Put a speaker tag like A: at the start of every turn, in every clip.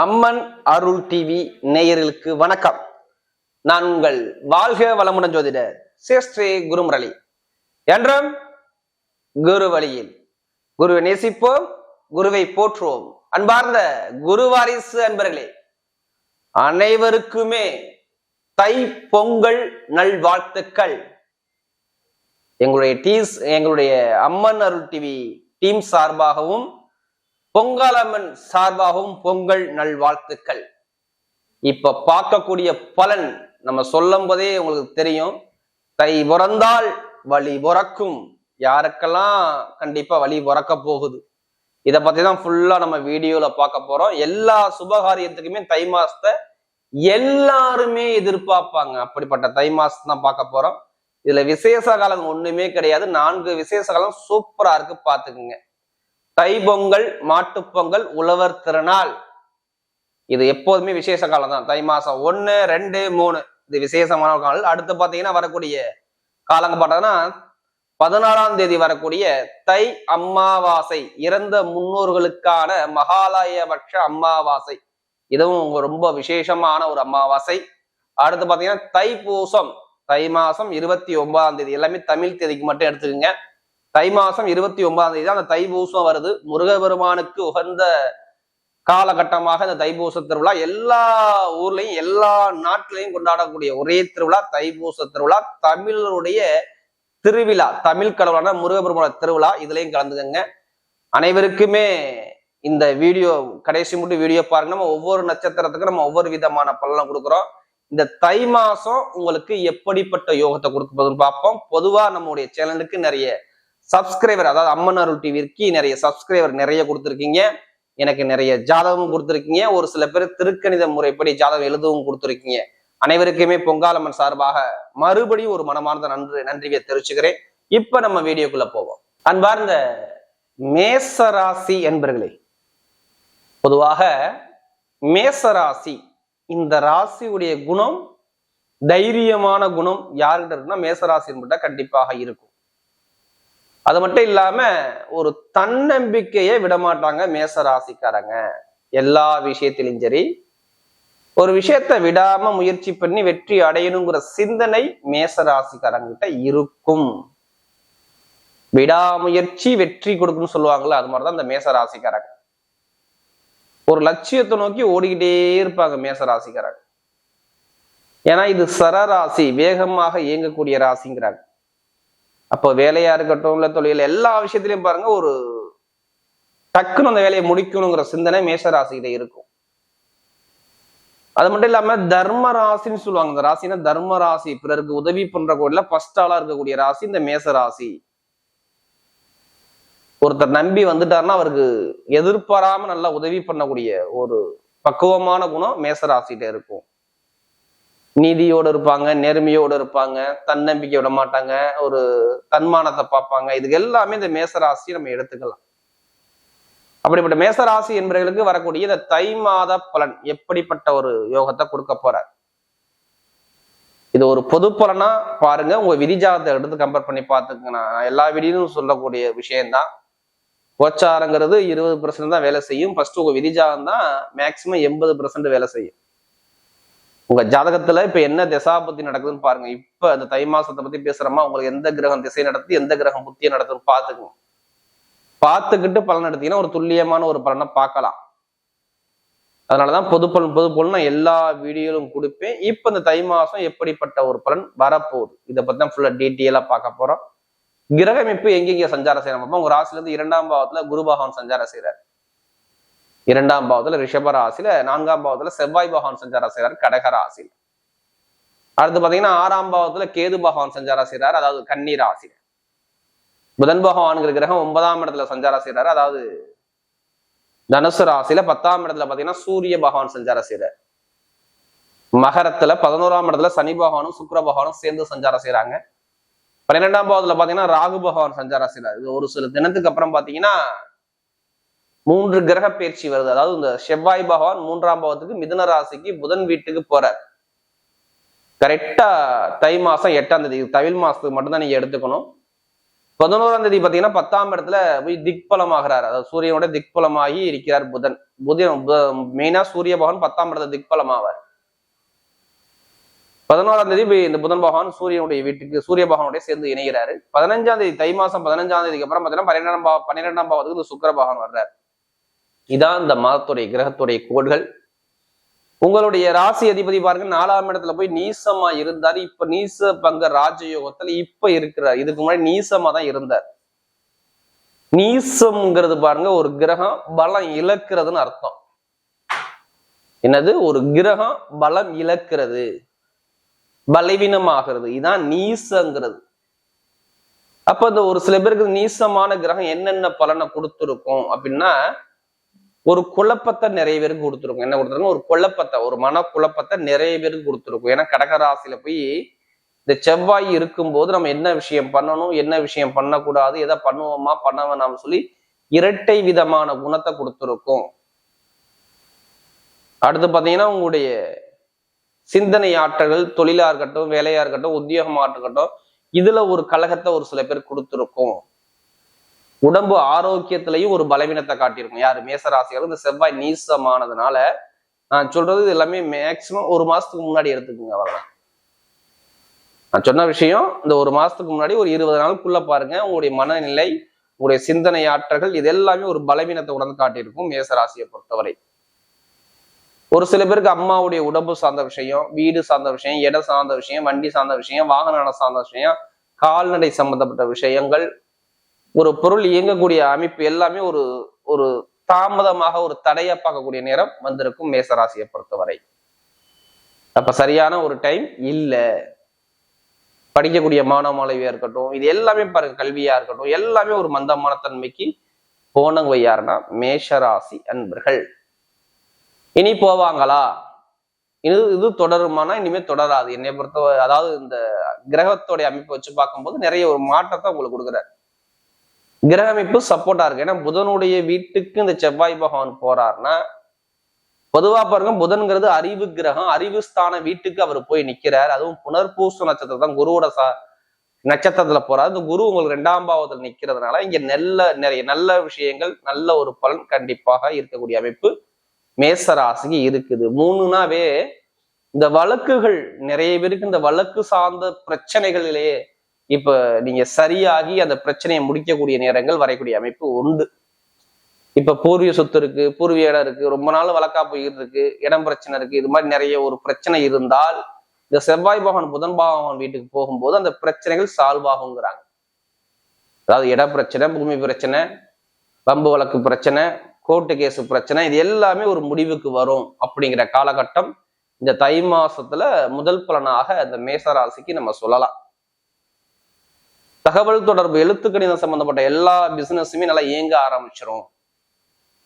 A: அம்மன் அருள் TV நேயர்களுக்கு வணக்கம். நான் உங்கள் வாழ்க வளமுடன் ஜோதிடர் சேஷ்ரே குருமுரளி. என்றும் குரு வழியில் குருவை நேசிப்போம் குருவை போற்றுவோம். அன்பார்ந்த குரு வாரிசு அன்பர்களே அனைவருக்குமே தை பொங்கல் நல்வாழ்த்துக்கள். எங்களுடைய டீஸ் எங்களுடைய அம்மன் அருள் டிவி டீம் சார்பாகவும் பொங்கலம்மன் சார்பாகவும் பொங்கல் நல்வாழ்த்துக்கள். இப்ப பார்க்கக்கூடிய பலன் நம்ம சொல்லும் போதே உங்களுக்கு தெரியும். தை பிறந்தால் வழி பிறக்கும். யாருக்கெல்லாம் கண்டிப்பா வழி பிறக்க போகுது. இதை பத்தி தான் ஃபுல்லா நம்ம வீடியோல பார்க்க போறோம். எல்லா சுபகாரியத்துக்குமே தை மாசத்தை எல்லாருமே எதிர்பார்ப்பாங்க. அப்படிப்பட்ட தை மாசம் தான் பார்க்க போறோம். இதுல விசேஷ காலம் ஒண்ணுமே கிடையாது. நான்கு விசேஷ காலம் சூப்பரா இருக்கு. பாத்துக்குங்க தை பொங்கல் மாட்டுப்பொங்கல் உழவர் திருநாள். இது எப்போதுமே விசேஷ காலம் தான். தை மாசம் ஒன்று ரெண்டு மூணு. இது விசேஷமான காலம். அடுத்து பார்த்தீங்கன்னா வரக்கூடிய காலங்க பார்த்தோன்னா பதினாலாம் தேதி வரக்கூடிய தை அம்மாவாசை இறந்த முன்னோர்களுக்கான மகாலயபட்ச அமாவாசை இதுவும் ரொம்ப விசேஷமான ஒரு அம்மாவாசை. அடுத்து பாத்தீங்கன்னா தைப்பூசம். தை மாசம் இருபத்தி ஒன்பதாம் தேதி. எல்லாமே தமிழ் தேதிக்கு மட்டும் எடுத்துக்கோங்க. தை மாசம் இருபத்தி ஒன்பதாம் தேதி தான் அந்த தைபூசம் வருது. முருகபெருமானுக்கு உகந்த காலகட்டமாக இந்த தைபூச திருவிழா எல்லா ஊர்லயும் எல்லா நாட்டிலையும் கொண்டாடக்கூடிய ஒரே திருவிழா தைபூச திருவிழா. தமிழருடைய திருவிழா தமிழ் கடவுளான முருகபெருமான திருவிழா. இதுலயும் கலந்துக்கங்க. அனைவருக்குமே இந்த வீடியோ கடைசி மட்டும் வீடியோ பாருங்க. நம்ம ஒவ்வொரு நட்சத்திரத்துக்கும் நம்ம ஒவ்வொரு விதமான பலனும் கொடுக்குறோம். இந்த தை மாசம் உங்களுக்கு எப்படிப்பட்ட யோகத்தை கொடுக்குறதுன்னு பார்ப்போம். பொதுவா நம்முடைய சேனலுக்கு நிறைய சப்ஸ்கிரைபர் அதாவது அம்மன் அருள் டிவிக்கு நிறைய சப்ஸ்கிரைபர் நிறைய கொடுத்துருக்கீங்க. எனக்கு நிறைய ஜாதகமும் கொடுத்துருக்கீங்க. ஒரு சில பேர் திருக்கணித முறைப்படி ஜாதகம் எழுதவும் கொடுத்துருக்கீங்க. அனைவருக்குமே பொங்காலம்மன் சார்பாக மறுபடியும் ஒரு மனமார்ந்த நன்றி நன்றியை தெரிவிச்சுக்கிறேன். இப்ப நம்ம வீடியோக்குள்ள போவோம். அன்பார்ந்த மேசராசி என்பர்களே பொதுவாக மேசராசி இந்த ராசியுடைய குணம் தைரியமான குணம் யாருக்கிட்ட இருக்குன்னா மேசராசி என்பட்ட கண்டிப்பாக இருக்கும். அது மட்டும் இல்லாம ஒரு தன்னம்பிக்கையை விடமாட்டாங்க மேசராசிக்காரங்க. எல்லா விஷயத்திலும் சரி ஒரு விஷயத்த விடாம முயற்சி பண்ணி வெற்றி அடையணுங்கிற சிந்தனை மேச ராசிக்காரங்கிட்ட இருக்கும். விடாமுயற்சி வெற்றி கொடுக்கும்னு சொல்லுவாங்கல்ல அது மாதிரிதான் இந்த மேசராசிக்காரங்க. ஒரு லட்சியத்தை நோக்கி ஓடிக்கிட்டே இருப்பாங்க மேச ராசிக்காரங்க ஏன்னா இது சரராசி வேகமாக இயங்கக்கூடிய ராசிங்கிறாங்க. அப்போ வேலையா இருக்கட்டும் இல்ல தொழில் எல்லா விஷயத்திலையும் பாருங்க ஒரு டக்குன்னு அந்த வேலையை முடிக்கணுங்கிற சிந்தனை மேசராசிகிட்ட இருக்கும். அது மட்டும் இல்லாம தர்ம ராசின்னு சொல்லுவாங்க. இந்த ராசினா தர்ம ராசி. பிறருக்கு உதவி பண்ற கோடில ஃபர்ஸ்ட் ஆளா இருக்கக்கூடிய ராசி இந்த மேச ராசி ஒருத்தர் நம்பி வந்துட்டாருன்னா அவருக்கு எதிர்பாராம நல்லா உதவி பண்ணக்கூடிய ஒரு பக்குவமான குணம் மேச ராசிகிட்ட இருக்கும். நீதியோடு இருப்பாங்க நேர்மையோடு இருப்பாங்க தன்னம்பிக்கை விட மாட்டாங்க ஒரு தன்மானத்தை பார்ப்பாங்க. இதுக்கு எல்லாமே இந்த மேசராசி நம்ம எடுத்துக்கலாம். அப்படிப்பட்ட மேசராசி என்பவர்களுக்கு வரக்கூடிய இந்த தை மாத பலன் எப்படிப்பட்ட ஒரு யோகத்தை கொடுக்க போறார்? இது ஒரு பொது பலனா பாருங்க உங்க விதிஜாதத்தை எடுத்து கம்பேர் பண்ணி பார்த்துக்கங்க. நான் எல்லா விடியும் சொல்லக்கூடிய விஷயம்தான். கோச்சாரங்கிறது இருபது பர்சன்ட் தான் வேலை செய்யும். ஃபர்ஸ்ட் உங்க விதிஜாதம் தான் மேக்சிமம் எண்பது பர்சன்ட் வேலை செய்யும். உங்க ஜாதகத்துல இப்ப என்ன திசா புத்தி நடக்குதுன்னு பாருங்க. இப்ப அந்த தை மாசத்தை பத்தி பேசுறோமா உங்களுக்கு எந்த கிரகம் திசை நடத்தி எந்த கிரகம் புத்தியை நடத்துன்னு பாத்துக்கணும் பார்த்துக்கிட்டு பலன் எடுத்தீங்கன்னா ஒரு துல்லியமான ஒரு பலனை பார்க்கலாம். அதனாலதான் பொது பலன் பொது பலன் நான் எல்லா வீடியோலும் கொடுப்பேன். இப்ப இந்த தை மாசம் எப்படிப்பட்ட ஒரு பலன் வரப்போகுது? இதை பத்தி தான் ஃபுல்லா டீட்டெயிலா பார்க்க போறோம். கிரகமைப்பு எங்கெங்க சஞ்சாரம் செய்யணும் பார்ப்போம் உங்க ராசில இருந்து இரண்டாம் பாவத்துல குரு பகவான் சஞ்சாரம் செய்யறாரு இரண்டாம் பாவத்துல ரிஷப ராசியில நான்காம் பாவத்துல செவ்வாய் பகவான் சஞ்சாரம் செய்கிறார் கடக ராசியில. அடுத்து பாத்தீங்கன்னா ஆறாம் பாவத்துல கேது பகவான் சஞ்சாரம் செய்கிறார் அதாவது கன்னி ராசியில. புதன் பகவான்கிற கிரகம் ஒன்பதாம் இடத்துல சஞ்சாரம் செய்கிறார் அதாவது தனுசு ராசியில பத்தாம் இடத்துல பாத்தீங்கன்னா சூரிய பகவான் சஞ்சாரம் செய்கிறார் மகரத்துல பதினோராம் இடத்துல சனி பகவானும் சுக்கர பகவானும் சேர்ந்து சஞ்சாரம் செய்யறாங்க பன்னிரெண்டாம் பாவத்துல பாத்தீங்கன்னா ராகு பகவான் சஞ்சாரம் செய்யறாரு இது ஒரு சில தினத்துக்கு அப்புறம் பாத்தீங்கன்னா மூன்று கிரக பயிற்சி வருது. அதாவது இந்த செவ்வாய் பகவான் மூன்றாம் பாவத்துக்கு மிதுன ராசிக்கு புதன் வீட்டுக்கு போறார். கரெக்டா தை மாசம் எட்டாம் தேதி தமிழ் மாசத்துக்கு மட்டும்தான் நீங்க எடுத்துக்கணும். பதினோராம் தேதி பாத்தீங்கன்னா பத்தாம் இடத்துல போய் திக்பலமாகிறார். அதாவது சூரியனோட திக்பலமாகி இருக்கிறார் புதன். புதன் மெயினா சூரிய பகவான் பத்தாம் இடத்துல திக்பலம் ஆவார் பதினோராம் தேதி போய் இந்த புதன் பகவான் சூரியனுடைய வீட்டுக்கு சூரிய பகவானுடைய சேர்ந்து இணைகிறாரு. பதினஞ்சாம் தேதி தை மாசம் பதினஞ்சாம் தேதிக்கு அப்புறம் பாத்தீங்கன்னா பன்னிரெண்டாம் பாவ பன்னிரெண்டாம் பாவத்துக்கு இந்த சுக்கர பகவான் வர்றார். இதான் இந்த மாதத்துடைய கிரகத்துடைய கோள்கள். உங்களுடைய ராசி அதிபதி பாருங்க நாலாம் இடத்துல போய் நீசமா இருந்தாரு. இப்ப நீச பங்க ராஜயோகத்துல இப்ப இருக்கிறார். இதுக்கு முன்னாடி நீசமா தான் இருந்தார். நீசம்ங்கிறது பாருங்க ஒரு கிரகம் பலம் இழக்கிறதுன்னு அர்த்தம். என்னது? ஒரு கிரகம் பலம் இழக்கிறது. பலவீனமாகிறது. இதான் நீசங்கிறது. அப்ப இந்த ஒரு சில பேருக்கு நீசமான கிரகம் என்னென்ன பலனை கொடுத்துருக்கும் அப்படின்னா ஒரு குழப்பத்தை நிறைய பேருக்கு கொடுத்துருக்கும். என்ன கொடுத்துருக்கும் ஒரு குழப்பத்தை ஒரு மன குழப்பத்தை நிறைய பேருக்கு கொடுத்துருக்கும். ஏன்னா கடகராசியில போய் இந்த செவ்வாய் இருக்கும்போது நம்ம என்ன விஷயம் பண்ணணும் என்ன விஷயம் பண்ணக்கூடாது எதை பண்ணுவோமா பண்ண வேணாம்னு சொல்லி இரட்டை விதமான குணத்தை கொடுத்துருக்கும். அடுத்து பார்த்தீங்கன்னா உங்களுடைய சிந்தனை ஆற்றல்கள் தொழிலா இருக்கட்டும் வேலையா இருக்கட்டும் உத்தியோகமா இருக்கட்டும் இதுல ஒரு கழகத்தை ஒரு சில பேர் கொடுத்துருக்கும். உடம்பு ஆரோக்கியத்திலையும் ஒரு பலவீனத்தை காட்டியிருக்கும். யாரு? மேசராசிகள். இந்த செவ்வாய் நீசமானதுனால நான் சொல்றது இது எல்லாமே மேக்சிமம் ஒரு மாசத்துக்கு முன்னாடி எடுத்துக்கோங்க அவ்வளவுதான். நான் சொன்ன விஷயம் இந்த ஒரு மாசத்துக்கு முன்னாடி ஒரு இருபது நாளுக்குள்ள பாருங்க உங்களுடைய மனநிலை உங்களுடைய சிந்தனை ஆற்றல்கள் இது எல்லாமே ஒரு பலவீனத்தை உணர்ந்து காட்டியிருக்கும் மேசராசியை பொறுத்தவரை. ஒரு சில பேருக்கு அம்மாவுடைய உடம்பு சார்ந்த விஷயம் வீடு சார்ந்த விஷயம் இடம் சார்ந்த விஷயம் வண்டி சார்ந்த விஷயம் வாகன சார்ந்த விஷயம் கால்நடை சம்பந்தப்பட்ட விஷயங்கள் ஒரு பொருள் இயங்கக்கூடிய அமைப்பு எல்லாமே ஒரு ஒரு தாமதமாக ஒரு தடையா பார்க்கக்கூடிய நேரம் வந்திருக்கும் மேசராசியை பொறுத்தவரை. அப்ப சரியான ஒரு டைம் இல்ல. படிக்கக்கூடிய மாணவ மாணவியா இருக்கட்டும் இது எல்லாமே பாருங்க கல்வியா இருக்கட்டும் எல்லாமே ஒரு மந்தமான தன்மைக்கு போனவங்க யாருன்னா மேஷராசி அன்பர்கள். இனி போவாங்களா? இது இது தொடருமானா இனிமே தொடராது. என்னை பொறுத்த அதாவது இந்த கிரகத்தோடைய அமைப்பை வச்சு பார்க்கும்போது நிறைய ஒரு மாற்றத்தை உங்களுக்கு கொடுக்குறாரு. கிரக அமைப்பு சப்போர்ட்டா இருக்கு. ஏன்னா புதனுடைய வீட்டுக்கு இந்த செவ்வாய் பகவான் போறாருன்னா பொதுவா பாருங்க புதன்கிறது அறிவு கிரகம் அறிவு ஸ்தான வீட்டுக்கு அவர் போய் நிக்கிறார். அதுவும் புனர்பூச நட்சத்திரம் தான் குருவோட சா நட்சத்திரத்துல போறாரு. இந்த குரு உங்களுக்கு ரெண்டாம் பாவத்தில் நிக்கிறதுனால இங்க நல்ல நிறைய நல்ல விஷயங்கள் நல்ல ஒரு பலன் கண்டிப்பாக இருக்கக்கூடிய அமைப்பு மேசராசிக்கு இருக்குது. மூணுனாவே இந்த வழக்குகள் நிறைய பேருக்கு இந்த வழக்கு சார்ந்த பிரச்சனைகளிலேயே இப்ப நீங்க சரியாகி அந்த பிரச்சனையை முடிக்கக்கூடிய நேரங்கள் வரக்கூடிய அமைப்பு உண்டு. இப்ப பூர்வீக சொத்து இருக்கு பூர்வீக இடம் இருக்கு ரொம்ப நாள் வழக்கா போயிட்டு இருக்கு இடம் பிரச்சனை இருக்கு இது மாதிரி நிறைய ஒரு பிரச்சனை இருந்தால் இந்த செவ்வாய் பகவான் புதன் பகவான் வீட்டுக்கு போகும்போது அந்த பிரச்சனைகள் சால்வ் ஆகுங்கிறாங்க. அதாவது இட பிரச்சனை பூமி பிரச்சனை பம்பு வழக்கு பிரச்சனை கோர்ட்டு கேஸ் பிரச்சனை இது எல்லாமே ஒரு முடிவுக்கு வரும் அப்படிங்கிற காலகட்டம் இந்த தை மாசத்துல முதல் பலனாக இந்த மேசராசிக்கு நம்ம சொல்லலாம். தகவல் தொடர்பு எழுத்து கணிதம் சம்பந்தப்பட்ட எல்லா பிசினஸுமே நல்லா இயங்க ஆரம்பிச்சிரும்.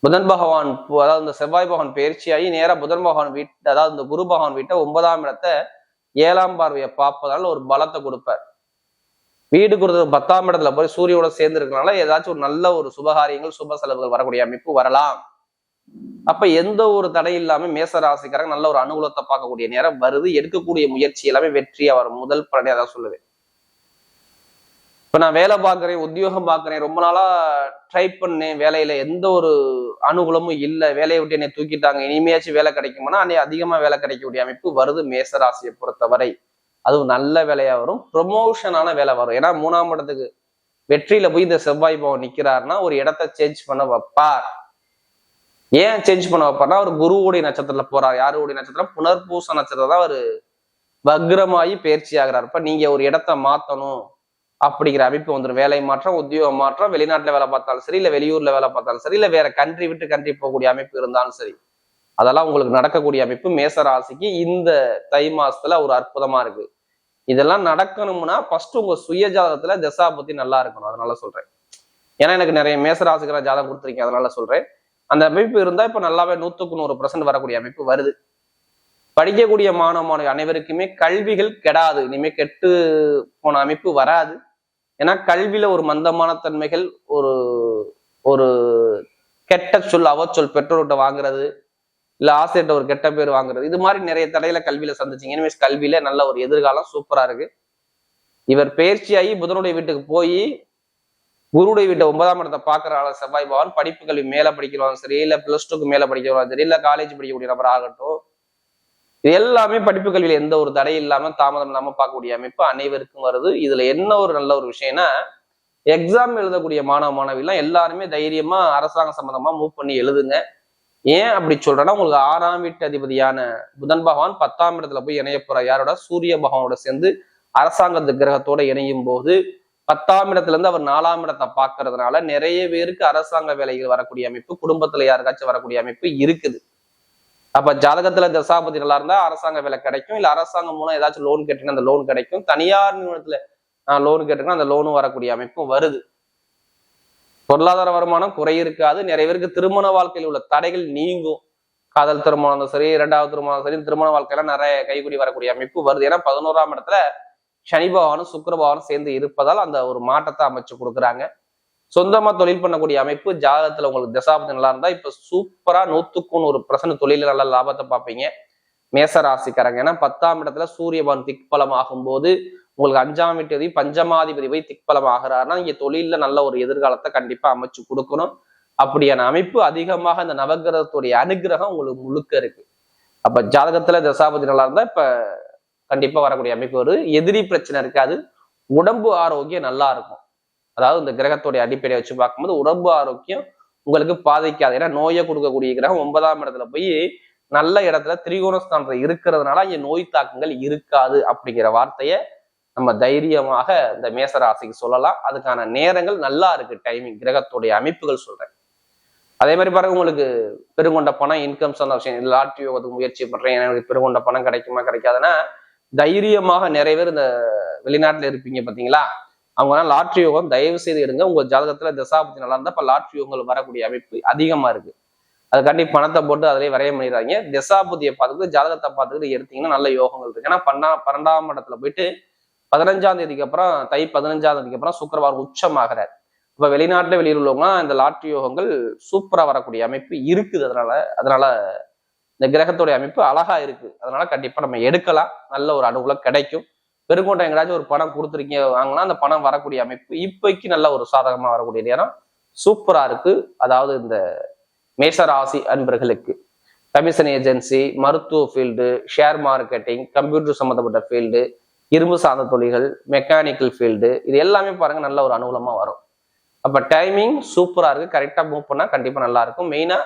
A: புதன் பகவான் அதாவது இந்த செவ்வாய் பகவான் பயிற்சியாகி நேராக புதன் பகவான் வீட்டு அதாவது இந்த குரு பகவான் வீட்டை ஒன்பதாம் இடத்தை ஏழாம் பார்வையை பார்ப்பதால ஒரு பலத்தை கொடுப்பார். வீடு கொடுத்த பத்தாம் இடத்துல போய் சூரியோட சேர்ந்து இருக்கனால ஏதாச்சும் ஒரு நல்ல ஒரு சுபகாரியங்கள் சுப செலவுகள் வரக்கூடிய அமைப்பு வரலாம். அப்ப எந்த ஒரு தடை இல்லாம மேச ராசிக்காரங்க நல்ல ஒரு அனுகூலத்தை பார்க்கக்கூடிய நேரம் வருது. எடுக்கக்கூடிய முயற்சி எல்லாமே வெற்றியா வரும். முதல் பலனே அதான் சொல்லுவேன். இப்ப நான் வேலை பார்க்குறேன் உத்தியோகம் பார்க்குறேன் ரொம்ப நாளா ட்ரை பண்ணேன் வேலையில. எந்த ஒரு அனுகூலமும் இல்லை. வேலையை விட்டு என்னை தூக்கிட்டாங்க. இனிமையாச்சும் வேலை கிடைக்குமானா அன்னை அதிகமா வேலை கிடைக்கக்கூடிய அமைப்பு வருது மேசராசியை பொறுத்தவரை. அதுவும் நல்ல வேலையா வரும். ப்ரொமோஷனான வேலை வரும். ஏன்னா மூணாம் இடத்துக்கு வெற்றியில போய் இந்த செவ்வாய் பவன் நிக்கிறாருன்னா ஒரு இடத்த சேஞ்ச் பண்ண வைப்பார். ஏன் சேஞ்ச் பண்ண வைப்பார்னா அவர் குருவுடைய நட்சத்திரத்துல போறார். யாருடைய நட்சத்திரம்? புனர்பூச நட்சத்திரம் தான் அவர் வக்ரமாயி பயிற்சி ஆகிறார் இப்ப நீங்க ஒரு இடத்த மாத்தணும். அப்படிங்கிற அமைப்பு வந்துடும் வேலை மாற்றம் உத்தியோக மாற்றம் வெளிநாட்டில் வேலை பார்த்தாலும் சரி இல்லை வெளியூர்ல வேலை பார்த்தாலும் சரி இல்லை வேற கண்ட்ரி விட்டு கண்ட்ரி போகக்கூடிய அமைப்பு இருந்தாலும் சரி அதெல்லாம் உங்களுக்கு நடக்கக்கூடிய அமைப்பு மேச ராசிக்கு இந்த தை மாசத்துல ஒரு அற்புதமா இருக்கு. இதெல்லாம் நடக்கணும்னா ஃபர்ஸ்ட் உங்க சுய ஜாதகத்துல திசா பத்தி நல்லா இருக்கணும். அதனால சொல்றேன். ஏன்னா எனக்கு நிறைய மேச ராசிக்கிற ஜாதகம் கொடுத்துருக்கேன் அதனால சொல்றேன். அந்த அமைப்பு இருந்தா இப்ப நல்லாவே நூத்துக்கு நூறு பர்சன்ட் வரக்கூடிய அமைப்பு வருது. படிக்கக்கூடிய மாணவ மாணவி அனைவருக்குமே கல்விகள் கெடாது. இனிமே கெட்டு போன அமைப்பு வராது. ஏன்னா கல்வியில ஒரு மந்தமான தன்மைகள் ஒரு ஒரு கெட்ட சொல் அவச்சொல் பெற்றோர்கிட்ட வாங்குறது இல்ல ஆசிரியர்கிட்ட ஒரு கெட்ட பேர் வாங்குறது இது மாதிரி நிறைய தடையில கல்வியில சந்திச்சிங்க. இனிமேல் கல்வியில நல்ல ஒரு எதிர்காலம் சூப்பரா இருக்கு. இவர் பயிற்சியாகி புதனுடைய வீட்டுக்கு போய் குருடைய வீட்டை ஒன்பதாம் இடத்தை பார்க்கறனால செவ்வாய் பகவான். படிப்பு கல்வி மேல படிக்கிறவங்க சரி இல்ல பிளஸ் டூக்கு மேல படிக்கிறவங்க சரி இல்ல காலேஜ் படிக்கக்கூடிய நபர் ஆகட்டும் இது எல்லாமே படிப்பு கல்வியில் எந்த ஒரு தடை இல்லாமல் தாமதம் இல்லாமல் பார்க்கக்கூடிய அமைப்பு அனைவருக்கும் வருது. இதுல என்ன ஒரு நல்ல ஒரு விஷயம்னா எக்ஸாம் எழுதக்கூடிய மாணவ மாணவிலாம் எல்லாருமே தைரியமா அரசாங்க சம்பந்தமா மூவ் பண்ணி எழுதுங்க. ஏன் அப்படி சொல்றேன்னா உங்களுக்கு ஆறாம் வீட்டு அதிபதியான புதன் பகவான் பத்தாம் இடத்துல போய் இணைய போற யாரோட? சூரிய பகவானோட சேர்ந்து அரசாங்க கிரகத்தோட இணையும் போது பத்தாம் இடத்துல இருந்து அவர் நாலாம் இடத்தை பார்க்கறதுனால நிறைய பேருக்கு அரசாங்க வேலைகள் வரக்கூடிய அமைப்பு குடும்பத்துல யாருக்காச்சும் வரக்கூடிய அமைப்பு இருக்குது. அப்ப ஜாதகத்துல தசாபதி நல்லா இருந்தா அரசாங்க வேலை கிடைக்கும். இல்ல அரசாங்கம் மூலம் ஏதாச்சும் லோன் கேட்டீங்கன்னா அந்த லோன் கிடைக்கும். தனியார் நிறுவனத்துல நான் லோன் கேட்டீங்கன்னா அந்த லோனும் வரக்கூடிய அமைப்பும் வருது. பொருளாதார வருமானம் குறை இருக்காது நிறைய பேருக்கு திருமண வாழ்க்கையில் உள்ள தடைகள் நீங்கும். காதல் திருமணம் சரி இரண்டாவது திருமணம் சரி திருமண வாழ்க்கையில நிறைய கைகூடி வரக்கூடிய அமைப்பு வருது. ஏன்னா பதினோராம் இடத்துல சனி பகவானும் சுக்கர பகவானும் சேர்ந்து இருப்பதால் அந்த ஒரு மாற்றத்தை அமைச்சு கொடுக்குறாங்க. சொந்தமா தொழில் பண்ணக்கூடிய அமைப்பு ஜாதகத்துல உங்களுக்கு தசாபதி நல்லா இருந்தா இப்ப சூப்பரா நூத்துக்கும் ஒரு பிரசன்ன தொழில நல்ல லாபத்தை பார்ப்பீங்க. மேச ராசிக்காரங்க ஏன்னா பத்தாம் இடத்துல சூரியபான் திக்பலம் ஆகும்போது உங்களுக்கு அஞ்சாம் வீட்டு பஞ்சமாதிபதி போய் திக்பலம் ஆகிறாருன்னா இங்க தொழில நல்ல ஒரு எதிர்காலத்தை கண்டிப்பா அமைச்சு கொடுக்கணும். அப்படியான அமைப்பு அதிகமாக இந்த நவகிரகத்துடைய அனுகிரகம் உங்களுக்கு முழுக்க இருக்கு. அப்ப ஜாதகத்துல தசாபதி நல்லா இருந்தா இப்ப கண்டிப்பா வரக்கூடிய அமைப்பு வருது எதிரி பிரச்சனை இருக்காது. உடம்பு ஆரோக்கியம் நல்லா இருக்கும். அதாவது இந்த கிரகத்துடைய அடிப்படையை வச்சு பார்க்கும்போது உடம்பு ஆரோக்கியம் உங்களுக்கு பாதிக்காது. ஏன்னா நோயை கொடுக்கக்கூடிய கிரகம் ஒன்பதாம் இடத்துல போய் நல்ல இடத்துல திரிகோணஸ்தானத்துல இருக்கிறதுனால இங்க நோய் தாக்கங்கள் இருக்காது அப்படிங்கிற வார்த்தையை நம்ம தைரியமாக இந்த மேசராசிக்கு சொல்லலாம். அதுக்கான நேரங்கள் நல்லா இருக்கு. டைமிங் கிரகத்துடைய அமைப்புகள் சொல்றேன். அதே மாதிரி பாருங்க உங்களுக்கு பெருங்கொண்ட பணம் இன்கம் சொன்ன விஷயம் லாட்ரி யோகத்துக்கு முயற்சி பண்றேன். எனக்கு பெருங்கொண்ட பணம் கிடைக்குமா கிடைக்காதுன்னா தைரியமாக நிறைய பேர் இந்த வெளிநாட்டுல இருப்பீங்க பாத்தீங்களா அவங்கலாம் லாட்ரி யோகம் தயவு செய்து எடுங்க. உங்க ஜாதகத்துல தசாபதி நல்லா இருந்தா இப்ப லாட்ரி யோகங்கள் வரக்கூடிய அமைப்பு அதிகமா இருக்கு. அதுக்காண்டி பணத்தை போட்டு அதிலே வரைய பண்ணிடுறாங்க தசாபதியை பார்த்துட்டு ஜாதகத்தை பார்த்துக்கிட்டு எடுத்தீங்கன்னா நல்ல யோகங்கள் இருக்கு. ஏன்னா பன்னா பன்னெண்டாம் இடத்துல போயிட்டு பதினஞ்சாம் தேதிக்கு அப்புறம் தை பதினஞ்சாம் தேதிக்கு அப்புறம் சுக்கரவாரம் உச்சமாகிறார். இப்ப வெளிநாட்டுல வெளியில் உள்ளவங்க இந்த லாட்ரி யோகங்கள் சூப்பரா வரக்கூடிய அமைப்பு இருக்குது. அதனால அதனால இந்த கிரகத்துடைய அமைப்பு அழகா இருக்கு. அதனால கண்டிப்பா நம்ம எடுக்கலாம். நல்ல ஒரு அனுகூலம் கிடைக்கும். பெருங்கோட்டை எங்கேயாச்சும் ஒரு பணம் கொடுத்துருக்கீங்க வாங்கினா அந்த பணம் வரக்கூடிய அமைப்பு இப்போக்கி நல்ல ஒரு சாதகமா வரக்கூடிய நேரம் சூப்பரா இருக்கு. அதாவது இந்த மேசராசி அன்பர்களுக்கு. கமிஷன் ஏஜென்சி மருத்துவ ஃபீல்டு ஷேர் மார்க்கெட்டிங் கம்ப்யூட்டர் சம்மந்தப்பட்ட ஃபீல்டு இரும்பு சார்ந்த தொழில்கள் மெக்கானிக்கல் ஃபீல்டு இது எல்லாமே பாருங்க நல்ல ஒரு அனுகூலமா வரும். அப்ப டைமிங் சூப்பரா இருக்கு. கரெக்டா மூவ் பண்ணா கண்டிப்பா நல்லா இருக்கும். மெயினா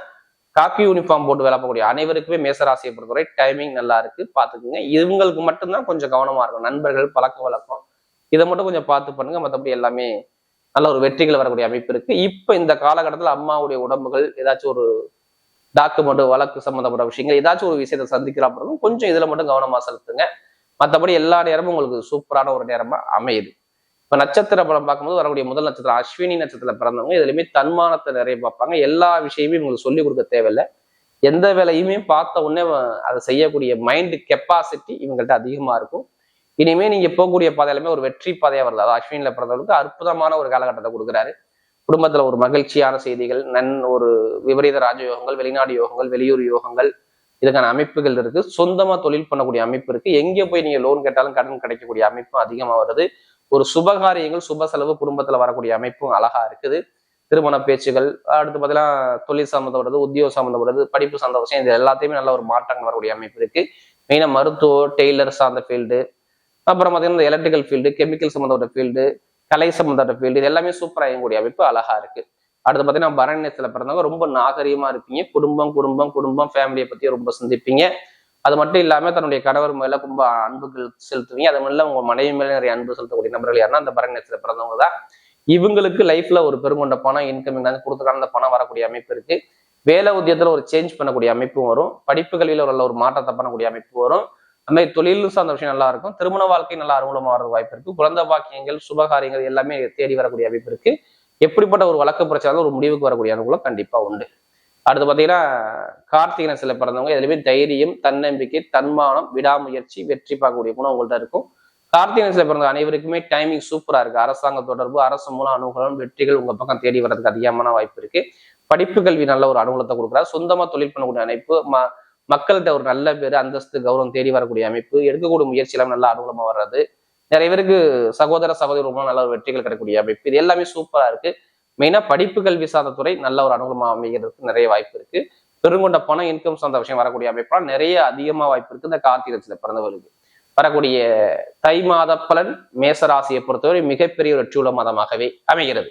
A: காக்கி யூனிஃபார்ம் போட்டு வேலை பார்க்கக்கூடிய அனைவருக்குமே மேசராசியை பொறுத்தவரை டைமிங் நல்லா இருக்கு. பாத்துக்கோங்க இவங்களுக்கு மட்டும்தான் கொஞ்சம் கவனமா இருக்கும் நண்பர்கள் பழக்க வழக்கம். இதை மட்டும் கொஞ்சம் பார்த்து பண்ணுங்க. மற்றபடி எல்லாமே நல்ல ஒரு வெற்றிகள் வரக்கூடிய அமைப்பு இருக்கு. இப்ப இந்த காலகட்டத்தில் அம்மாவுடைய உடம்புகள் ஏதாச்சும் ஒரு டாக்குமெண்ட் வழக்கு சம்மந்தப்பட்ட விஷயங்கள் ஏதாச்சும் ஒரு விஷயத்தை சந்திக்கிறாப்பும் கொஞ்சம் இதுல மட்டும் கவனமா செலுத்துங்க. மற்றபடி எல்லா நேரமும் உங்களுக்கு சூப்பரான ஒரு நேரமா அமையுது. இப்போ நட்சத்திர பலம் பார்க்கும்போது வரக்கூடிய முதல் நட்சத்திரம் அஸ்வினி நட்சத்திரத்தில் பிறந்தவங்க. இதுலயுமே தன்மானத்தை நிறைய பார்ப்பாங்க. எல்லா விஷயமும் இவங்களுக்கு சொல்லிக் கொடுக்க தேவையில்லை. எந்த வேலையுமே பார்த்த உடனே அதை செய்யக்கூடிய மைண்டு கெப்பாசிட்டி இவங்கள்ட்ட அதிகமாக இருக்கும். இனிமே நீங்கள் போகக்கூடிய பாதையிலுமே ஒரு வெற்றி பாதையாக வருது. அது அஸ்வினியில் பிறந்தவங்களுக்கு அற்புதமான ஒரு காலகட்டத்தை கொடுக்குறாரு. குடும்பத்தில் ஒரு மகிழ்ச்சியான செய்திகள் நன் ஒரு விபரீத ராஜயோகங்கள் வெளிநாடு யோகங்கள் வெளியூர் யோகங்கள் இதுக்கான அமைப்புகள் இருக்கு. சொந்தமாக தொழில் பண்ணக்கூடிய அமைப்பு இருக்கு. எங்கே போய் நீங்கள் லோன் கேட்டாலும் கடன் கிடைக்கக்கூடிய அமைப்பும் அதிகமாக வருது. ஒரு சுபகாரியங்கள் சுப செலவு குடும்பத்துல வரக்கூடிய அமைப்பும் அழகா இருக்குது. திருமண பேச்சுகள் அடுத்து பார்த்தீங்கன்னா தொழில் சம்மந்தப்படுறது உத்தியோகம் சம்மந்தப்படுறது படிப்பு சார்ந்த விஷயம் இது எல்லாத்தையுமே நல்ல ஒரு மாற்றங்கள் வரக்கூடிய அமைப்பு இருக்கு. மெயினா மருத்துவ டெய்லர் சார்ந்த ஃபீல்டு அப்புறம் பார்த்தீங்கன்னா இந்த எலக்ட்ரிக்கல் ஃபீல்டு கெமிக்கல் சம்மந்தப்பட்ட ஃபீல்டு கலை சம்மந்தப்பட்ட ஃபீல்டு இது எல்லாமே சூப்பராக இயங்கக்கூடிய அமைப்பு அழகா இருக்கு. அடுத்து பார்த்தீங்கன்னா பரண்யத்தில் பிறந்தவங்க ரொம்ப நாகரீகமா இருப்பீங்க. குடும்பம் குடும்பம் குடும்பம் ஃபேமிலியை பத்தி ரொம்ப சிந்திப்பீங்க. அது மட்டும் இல்லாமல் தன்னுடைய கணவர் மேலே ரொம்ப அன்புகள் செலுத்துவீங்க. அது மட்டும் உங்கள் மனைவி மேலே நிறைய அன்பு செலுத்தக்கூடிய நபர்கள் யாருன்னா அந்த பரண்யத்தில் பிறந்தவங்க தான். இவங்களுக்கு லைஃப்ல ஒரு பெருங்கொண்ட பணம் இன்கம் கொடுத்துக்கான அந்த பணம் வரக்கூடிய அமைப்பு இருக்கு. வேலை உத்தியத்தில் ஒரு சேஞ்ச் பண்ணக்கூடிய அமைப்பும் வரும். படிப்பு ஒரு நல்ல ஒரு மாற்றத்தை பண்ணக்கூடிய அமைப்பு வரும். அந்த மாதிரி தொழிலும் சார்ந்த விஷயம் நல்லா இருக்கும். திருமண வாழ்க்கை நல்லா அனுகூலமா வர வாய்ப்பு இருக்கு. குழந்தை பாக்கியங்கள் சுபகாரியங்கள் எல்லாமே தேடி வரக்கூடிய அமைப்பு இருக்கு. எப்படிப்பட்ட ஒரு வழக்கு பிரச்சனை ஒரு முடிவுக்கு வரக்கூடிய அனுகூலம் கண்டிப்பா உண்டு. அடுத்து பார்த்தீங்கன்னா கார்த்திகை சில பிறந்தவங்க எதுலையுமே தைரியம் தன்னம்பிக்கை தன்மானம் விடாமுயற்சி வெற்றி பார்க்கக்கூடிய குணம் உங்கள்கிட்ட இருக்கும். கார்த்திகை சில பிறந்த அனைவருக்குமே டைமிங் சூப்பராக இருக்குது அரசாங்க தொடர்பு அரசு மூலம் அனுகூலம் வெற்றிகள் உங்கள் பக்கம் தேடி வர்றதுக்கு அதிகமான வாய்ப்பு இருக்குது படிப்பு கல்வி நல்ல ஒரு அனுகூலத்தை கொடுக்குறாரு. சொந்தமாக தொழில் பண்ணக்கூடிய அமைப்பு ம மக்கள்கிட்ட ஒரு நல்ல பேர் அந்தஸ்து கௌரவம் தேடி வரக்கூடிய அமைப்பு எடுக்கக்கூடிய முயற்சி எல்லாம் நல்ல அனுகூலமாக வர்றது. நிறைய பேருக்கு சகோதர சகோதரி ரொம்ப நல்ல ஒரு வெற்றிகள் கிடைக்கக்கூடிய அமைப்பு. இது எல்லாமே சூப்பராக இருக்கு. மெயினா படிப்பு கல்வி சார்ந்த துறை நல்ல ஒரு அனுகூலமாக அமைகிறதுக்கு நிறைய வாய்ப்பு இருக்கு. பெருங்கொண்ட பணம் இன்கம் சார்ந்த விஷயம் வரக்கூடிய அமைப்பா நிறைய அதிகமா வாய்ப்பு இருக்கு. இந்த கார்த்திகத்தில் பிறந்தவர்களுக்கு வரக்கூடிய தை மாத பலன் மேசராசியை பொறுத்தவரை மிகப்பெரிய ஒரு வெற்றியுள்ள மாதமாகவே அமைகிறது.